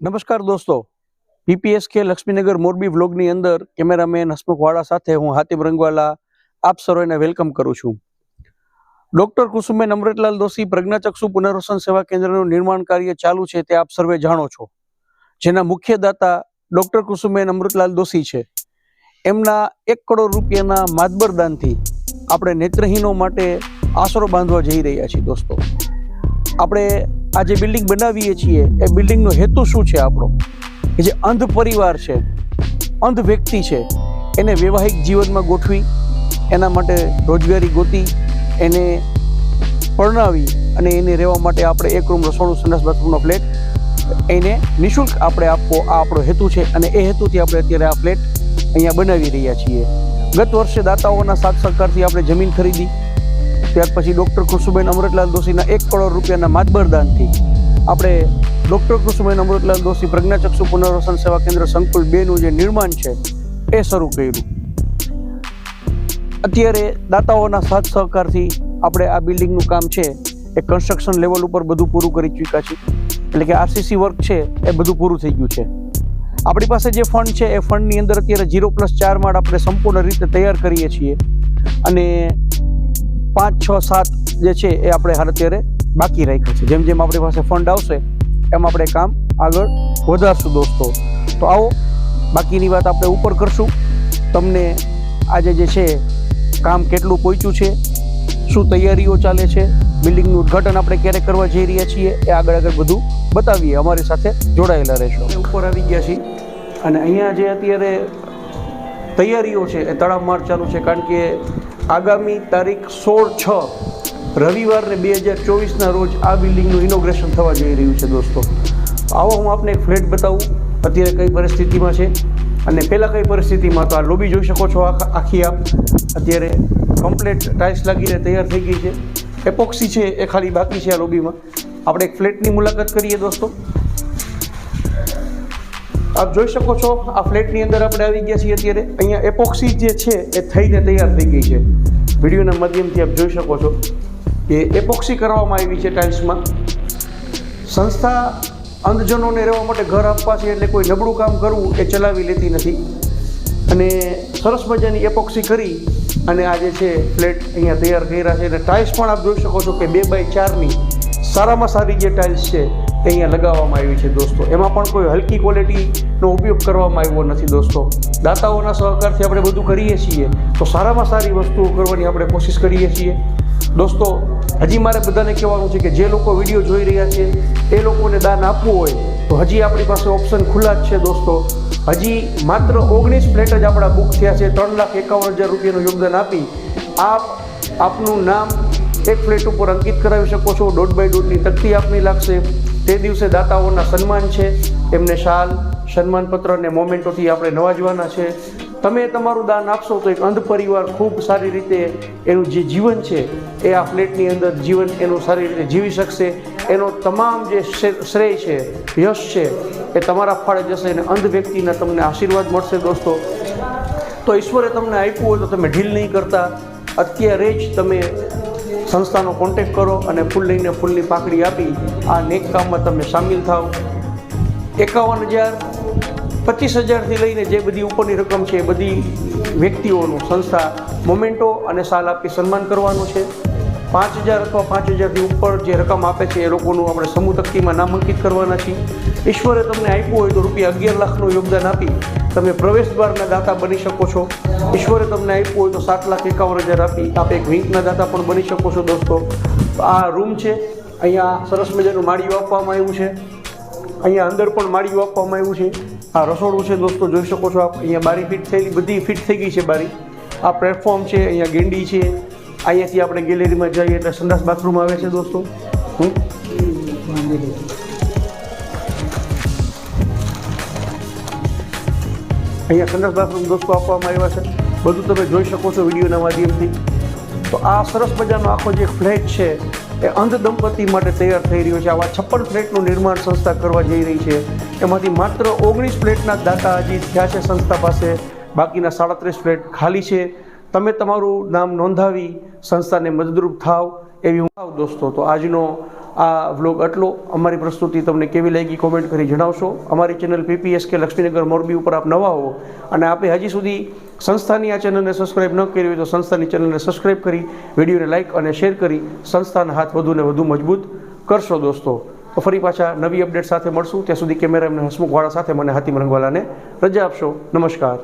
નમસ્કાર દોસ્તો. પીપીએસ કે લક્ષ્મીનગર મોરબી વ્લોગની અંદર કેમેરામેન હસમુખ વાળા સાથે હું હાતિમ રંગવાલા આપ સર્વેને વેલકમ કરું છું. ડોક્ટર કુસુમેન અમૃતલાલ દોશી પ્રજ્ઞાચક્ષુ પુનર્વસન સેવા કેન્દ્રનું નિર્માણ કાર્ય ચાલુ છે તે આપ સર્વે જાણો છો. જેના મુખ્ય દાતા ડોક્ટર કુસુમેન અમૃતલાલ દોશી છે. એમના એક કરોડ રૂપિયાના માતબર દાનથી આપણે નેત્રહીનો માટે આશરો બાંધવા જઈ રહ્યા છીએ દોસ્તો. આપણે આ જે બિલ્ડિંગ બનાવીએ છીએ, એ બિલ્ડિંગનો હેતુ શું છે આપણો? કે જે અંધ પરિવાર છે, અંધ વ્યક્તિ છે, એને વૈવાહિક જીવનમાં ગોઠવી, એના માટે રોજગારી ગોતી, એને પરણાવી અને એને રહેવા માટે આપણે એક રૂમ રસોડું, સંડાસ બાથરૂમનો ફ્લેટ એને નિઃશુલ્ક આપણે આપવો, આ આપણો હેતુ છે અને એ હેતુથી આપણે અત્યારે આ ફ્લેટ અહીંયા બનાવી રહ્યા છીએ. ગત વર્ષે દાતાઓના સાથ સહકારથી આપણે જમીન ખરીદી ત્યાર પછી ડૉક્ટર કુસુબેન અમૃતલાલ દોશીના એક કરોડ રૂપિયાના માતબરદાનથી આપણે ડૉક્ટર કુસુબેન અમૃતલાલ દોશી પ્રજ્ઞાચક્ષુ પુનર્વસન સેવા કેન્દ્ર સંકુલ બેનું જે નિર્માણ છે, એ શરૂ કર્યું. અત્યારે દાતાઓના સાથ સહકારથી આપણે આ બિલ્ડિંગનું કામ છે, એ કન્સ્ટ્રક્શન લેવલ ઉપર બધું પૂરું કરી ચૂક્યા છીએ. એટલે કે આરસીસી વર્ક છે, એ બધું પૂરું થઈ ગયું છે. આપણી પાસે જે ફંડ છે, એ ફંડની અંદર અત્યારે ઝીરો પ્લસ ચાર માળ આપણે સંપૂર્ણ રીતે તૈયાર કરીએ છીએ. અને પાંચ, છ, સાત જે છે એ આપણે હાલ અત્યારે બાકી રાખ્યા છે. જેમ જેમ આપણી પાસે ફંડ આવશે, એમ આપણે કામ આગળ વધારશું દોસ્તો. તો આવો, બાકીની વાત આપણે ઉપર કરશું. તમને આજે જે છે, કામ કેટલું પહોંચ્યું છે, શું તૈયારીઓ ચાલે છે, બિલ્ડિંગનું ઉદઘાટન આપણે ક્યારે કરવા જઈ રહ્યા છીએ, એ આગળ આગળ બધું બતાવીએ. અમારી સાથે જોડાયેલા રહેશો. ઉપર આવી ગયા છીએ. અને અહીંયા જે અત્યારે તૈયારીઓ છે, એ તડામાર ચાલુ છે, કારણ કે આગામી તારીખ સોળ છ રવિવારને બે હજાર ચોવીસના રોજ આ બિલ્ડિંગનું ઇનોગ્રેશન થવા જઈ રહ્યું છે દોસ્તો. આવો હું આપને એક ફ્લેટ બતાવું. અત્યારે કઈ પરિસ્થિતિમાં છે અને પહેલાં કઈ પરિસ્થિતિમાં તો આ લોબી જોઈ શકો છો આખા- આપ. અત્યારે કમ્પ્લેટ ટાઇલ્સ લાગીને તૈયાર થઈ ગઈ છે. એપોક્સી છે એ ખાલી બાકી છે આ લોબીમાં આપણે એક ફ્લેટની મુલાકાત કરીએ દોસ્તો. આપ જોઈ શકો છો, આ ફ્લેટની અંદર આપણે આવી ગયા છીએ અત્યારે. અહીંયા એપોક્સી જે છે, એ થઈને તૈયાર થઈ ગઈ છે. વિડીયોના માધ્યમથી આપ જોઈ શકો છો કે એપોક્સી કરવામાં આવી છે ટાઇલ્સમાં. સંસ્થા અંધજનોને રહેવા માટે ઘર આપવા છે, એટલે કોઈ નબળું કામ કરવું એ ચલાવી લેતી નથી. અને સરસ મજાની એપોક્સી કરી અને આ જે છે, ફ્લેટ અહીંયા તૈયાર કર્યા છે. અને ટાઇલ્સ પણ આપ જોઈ શકો છો કે બે બાય ચારની સારામાં સારી જે ટાઇલ્સ છે અહીંયા લગાવવામાં આવી છે દોસ્તો. એમાં પણ કોઈ હલકી ક્વોલિટીનો ઉપયોગ કરવામાં આવ્યો નથી દોસ્તો. દાતાઓના સહકારથી આપણે બધું કરીએ છીએ. તો સારામાં સારી વસ્તુઓ કરવાની આપણે કોશિશ કરીએ છીએ. દોસ્તો, હજી મારે બધાને કહેવાનું છે કે જે લોકો વીડિયો જોઈ રહ્યા છે એ લોકોને દાન આપવું હોય, તો હજી આપણી પાસે ઓપ્શન ખુલ્લા જ છે દોસ્તો. હજી માત્ર ઓગણીસ પ્લેટ જ આપણા બુક થયા છે. ત્રણ લાખ એકાવન હજાર રૂપિયાનું યોગદાન આપી આપ, આપનું નામ એક પ્લેટ ઉપર અંકિત કરાવી શકો છો. દોઢ બાય દોઢની તકતી આપની લાગશે. તે દિવસે દાતાઓના સન્માન છે. એમને શાલ, સન્માનપત્ર અને મોમેન્ટોથી આપણે નવાજવાના છે. તમે તમારું દાન આપશો તો એક અંધ પરિવાર ખૂબ સારી રીતે એનું જે જીવન છે, એ આ ફ્લેટની અંદર જીવન એનું સારી રીતે જીવી શકશે. એનો તમામ જે શ્રેય છે, યશ છે, એ તમારા ફાળે જશે અને અંધ વ્યક્તિના તમને આશીર્વાદ મળશે દોસ્તો. તો ઈશ્વરે તમને આપ્યું હોય તો તમે ઢીલ નહીં કરતા. અત્યારે જ તમે સંસ્થાનો કોન્ટેક કરો અને ફૂલ લઈને ફૂલની પાકડી આપી આ નેક કામમાં તમે સામેલ થાઓ. એકાવન હજાર, પચીસ હજારથી લઈને જે બધી ઉપરની રકમ છે એ બધી વ્યક્તિઓનું સંસ્થા મોમેન્ટો અને સાલ આપી સન્માન કરવાનું છે. પાંચ હજાર અથવા પાંચ હજારથી ઉપર જે રકમ આપે છે એ લોકોનું આપણે સમૂહ તકતીમાં નામાંકિત કરવાના છીએ. ઈશ્વરે તમને આપ્યું હોય તો રૂપિયા અગિયાર લાખનું યોગદાન આપી તમે પ્રવેશ દ્વારના દાતા બની શકો છો. ઈશ્વરે તમને આપ્યું હોય તો સાત લાખ એકાવન હજાર આપી, આપ એક વિંકના દાતા પણ બની શકો છો દોસ્તો. આ રૂમ છે. અહીંયા સરસ મજાનું માળીઓ આપવામાં આવ્યું છે. અહીંયા અંદર પણ માળીઓ આપવામાં આવ્યું છે. આ રસોડું છે દોસ્તો, જોઈ શકો છો આપ. અહીંયા બારી ફિટ થયેલી, બધી ફિટ થઈ ગઈ છે બારી. આ પ્લેટફોર્મ છે, અહીંયા ગેંડી છે. અહીંયાથી આપણે ગેલેરીમાં જઈએ એટલે સંડાસ બાથરૂમ આવે છે દોસ્તો. અહીંયા સંડાસ બાથરૂમ દોસ્તો આપવામાં આવ્યા છે. બધું તમે જોઈ શકો છો વિડીયોના માધ્યમથી. તો આ સરસ મજાનો આખો જે ફ્લેટ છે, એ અંધ દંપતી માટે તૈયાર થઈ રહ્યો છે. આવા છપ્પન ફ્લેટનું નિર્માણ સંસ્થા કરવા જઈ રહી છે. એમાંથી માત્ર ઓગણીસ ફ્લેટના દાતા હજી થયા છે સંસ્થા પાસે. બાકીના સાડત્રીસ ફ્લેટ ખાલી છે. તમે તમારું નામ નોંધાવી સંસ્થાને મદદરૂપ થાવ. એવી હું આવું દોસ્તો. તો આજનો આ વ્લોગ આટલો. અમારી પ્રસ્તુતિ તમને કેવી લાગી કોમેન્ટ કરી જણાવશો. અમારી ચેનલ પીપીએસ કે લક્ષ્મીનગર મોરબી ઉપર આપ નવા હો અને આપે હજી સુધી સંસ્થાની આ ચેનલને સબસ્ક્રાઇબ ન કરી હોય તો સંસ્થાની ચેનલને સબસ્ક્રાઇબ કરી વિડીયોને લાઇક અને શેર કરી. સંસ્થાના હાથ વધુને વધુ મજબૂત કરશો દોસ્તો. તો ફરી પાછા નવી અપડેટ સાથે મળશું. ત્યાં સુધી કેમેરામેન હસમુખવાળા સાથે મને હાથી રંગવાલાને રજા આપશો. નમસ્કાર.